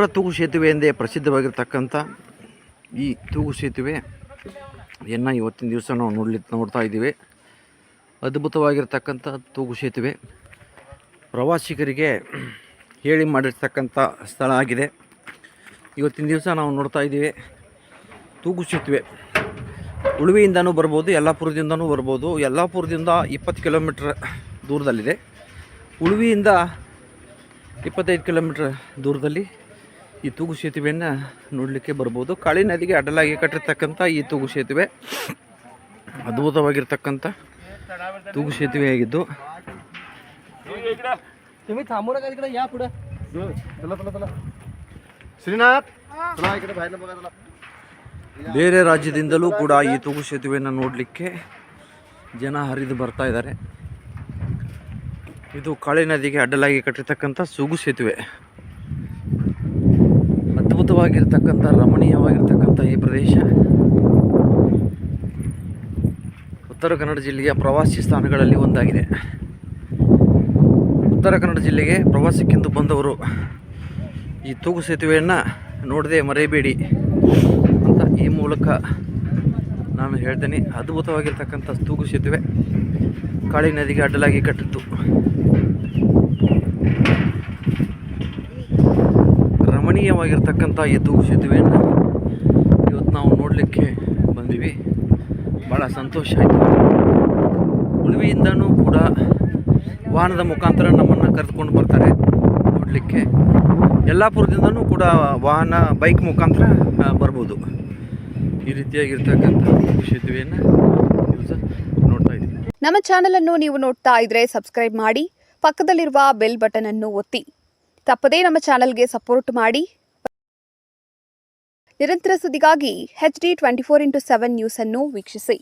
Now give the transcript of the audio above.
ದೇವರ ತೂಗು ಸೇತುವೆ ಎಂದೇ ಪ್ರಸಿದ್ಧವಾಗಿರ್ತಕ್ಕಂಥ ಈ ತೂಗು ಸೇತುವೆ ಎನ್ನು ಇವತ್ತಿನ ದಿವಸ ನಾವು ನೋಡ್ಲಿ ನೋಡ್ತಾ ಇದ್ದೀವಿ. ಅದ್ಭುತವಾಗಿರ್ತಕ್ಕಂಥ ತೂಗು ಸೇತುವೆ. ಪ್ರವಾಸಿಗರಿಗೆ ಹೇಳಿ ಮಾಡಿರ್ತಕ್ಕಂಥ ಸ್ಥಳ ಆಗಿದೆ. ಇವತ್ತಿನ ದಿವಸ ನಾವು ನೋಡ್ತಾ ಇದ್ದೀವಿ. ತೂಗು ಸೇತುವೆ. ಉಳುವೆಯಿಂದನೂ ಬರ್ಬೋದು, ಯಲ್ಲಾಪುರದಿಂದನೂ ಬರ್ಬೋದು. ಯಲ್ಲಾಪುರದಿಂದ ಇಪ್ಪತ್ತು ಕಿಲೋಮೀಟ್ರ್ ದೂರದಲ್ಲಿದೆ. ಉಳುವಿಯಿಂದ ಇಪ್ಪತ್ತೈದು ಕಿಲೋಮೀಟ್ರ್ ದೂರದಲ್ಲಿ ಈ ತೂಗು ಸೇತುವೆಯನ್ನು ನೋಡಲಿಕ್ಕೆ ಬರ್ಬೋದು. ಕಾಳಿ ನದಿಗೆ ಅಡ್ಡಲಾಗಿ ಕಟ್ಟಿರ್ತಕ್ಕಂಥ ಈ ತೂಗು ಸೇತುವೆ. ಅದ್ಭುತವಾಗಿರ್ತಕ್ಕಂಥ ತೂಗು ಸೇತುವೆಯಾಗಿದ್ದು ಬೇರೆ ರಾಜ್ಯದಿಂದಲೂ ಕೂಡ ಈ ತೂಗು ಸೇತುವೆಯನ್ನು ನೋಡಲಿಕ್ಕೆ ಜನ ಹರಿದು ಬರ್ತಾ ಇದ್ದಾರೆ. ಇದು ಕಾಳಿ ನದಿಗೆ ಅಡ್ಡಲಾಗಿ ಕಟ್ಟಿರ್ತಕ್ಕಂಥ ಸೂಗು ಸೇತುವೆ. ಅದ್ಭುತವಾಗಿರ್ತಕ್ಕಂಥ ರಮಣೀಯವಾಗಿರ್ತಕ್ಕಂಥ ಈ ಪ್ರದೇಶ. ಉತ್ತರ ಕನ್ನಡ ಜಿಲ್ಲೆಯ ಪ್ರವಾಸಿ ಸ್ಥಾನಗಳಲ್ಲಿ ಒಂದಾಗಿದೆ. ಉತ್ತರ ಕನ್ನಡ ಜಿಲ್ಲೆಗೆ ಪ್ರವಾಸಕ್ಕೆಂದು ಬಂದವರು ಈ ತೂಗು ಸೇತುವೆಯನ್ನು ನೋಡದೆ ಮರೆಯಬೇಡಿ ಅಂತ ಈ ಮೂಲಕ ನಾನು ಹೇಳ್ತೇನೆ. ಅದ್ಭುತವಾಗಿರ್ತಕ್ಕಂಥ ತೂಗು ಸೇತುವೆ ಕಾಳಿ ನದಿಗೆ ಅಡ್ಡಲಾಗಿ ಕಟ್ಟಿತ್ತು. ರಮಣೀಯವಾಗಿರ್ತಕ್ಕಂಥ ಎದ್ದು ಸೇತುವೆಯನ್ನು ಇವತ್ತು ನಾವು ನೋಡಲಿಕ್ಕೆ ಬಂದೀವಿ. ಭಾಳ ಸಂತೋಷ ಆಯಿತು. ಉಳುವಿಯಿಂದನೂ ಕೂಡ ವಾಹನದ ಮುಖಾಂತರ ನಮ್ಮನ್ನು ಕರೆದುಕೊಂಡು ಬರ್ತಾರೆ ನೋಡಲಿಕ್ಕೆ. ಯಲ್ಲಾಪುರದಿಂದನೂ ಕೂಡ ವಾಹನ ಬೈಕ್ ಮುಖಾಂತರ ಬರ್ಬೋದು. ಈ ರೀತಿಯಾಗಿರ್ತಕ್ಕಂಥ ಸೇತುವೆಯನ್ನು ನೋಡ್ತಾ ಇದ್ದೀವಿ ನಮ್ಮ ಚಾನಲನ್ನು ನೀವು ನೋಡ್ತಾ ಇದ್ರೆ ಸಬ್ಸ್ಕ್ರೈಬ್ ಮಾಡಿ, ಪಕ್ಕದಲ್ಲಿರುವ ಬೆಲ್ ಬಟನ್ ಅನ್ನು ಒತ್ತಿ. ತಪ್ಪದೇ ನಮ್ಮ ಚಾನೆಲ್ಗೆ ಸಪೋರ್ಟ್ ಮಾಡಿ. ನಿರಂತರ ಸುದ್ದಿಗಾಗಿ H D twenty four into seven ನ್ಯೂಸನ್ನು ವೀಕ್ಷಿಸಿ.